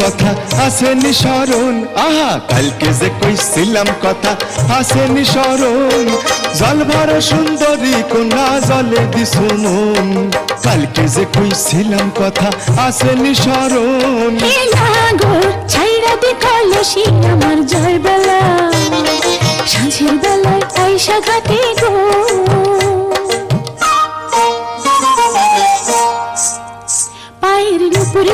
কথা আসেনি স্মরণ। আহা, কালকে যে কইছিলাম কথা আসেনি স্মরণ। জল ভর সুন্দরী কন্যা জলে দিছু মন। কালকে যে কইছিলাম কথা আসেনি স্মরণ। ছাইরা দে কলসি আমার জয় বেলা সাঁঝের বেলায় আইসা ঘাটে গো।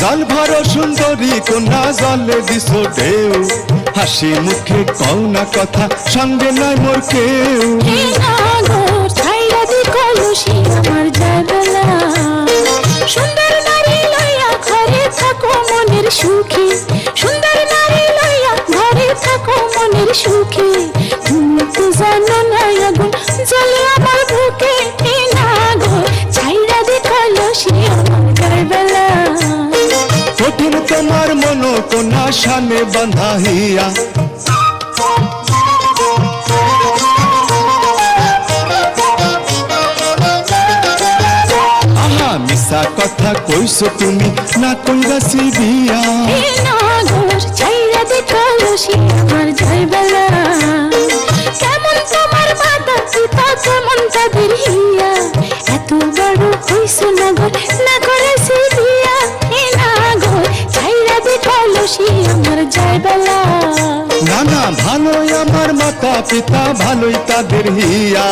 জল ভর সুন্দরী, কন্যা জলে দিছো ঢেউ। হাসি মুখে কও না কথা, সঙ্গে নাই মোর কেউ। না আমার সুখে। সুন্দর নারী লইয়া ঘরে থাকো মনের সুখে। কোনা শানে বাঁধা হিয়া মিশা কথা কইছো তুমি না কইরাছি বিয়া হে নাগর ছাইরা দে কলসি আমার যায় কেমন তোমার মাতা পিতা কেমন তাদের হিয়া এত বড় হইছে নাগর না কলসি আমার যায় বেলা। না না ভালোই আমার মাতা পিতা ভালোই তাদের হিয়া।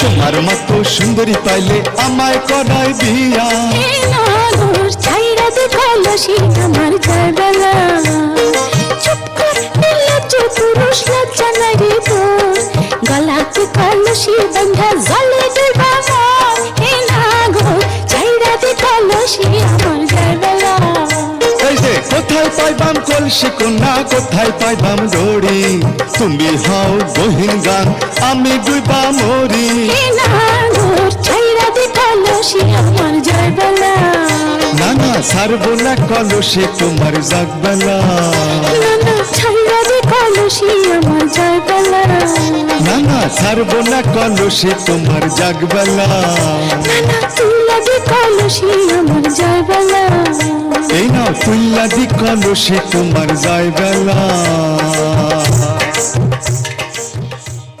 তোমার মতো সুন্দরী পাইলে আমায় করাই বিয়া। হে নাগর ছাইরা দে কলসি আমার যায় বেলা। চুপ কর পুরুষ লজ্জা নাই গলাতে কলসি বন্ধা জলে কলসি কন্যা কোথায় পাইবাম ডোরি তুমি হও গহীন গান আমি ডুইবা মরি। কলসি না না সারবো না কলসি তোমার জাগবেলা। না না কলসি বেলা না সারবো তোমার জাগবেলা। কলসি আমার যায় বেলা। এই না তুইলা দি কলসি তোমার যাইবেলা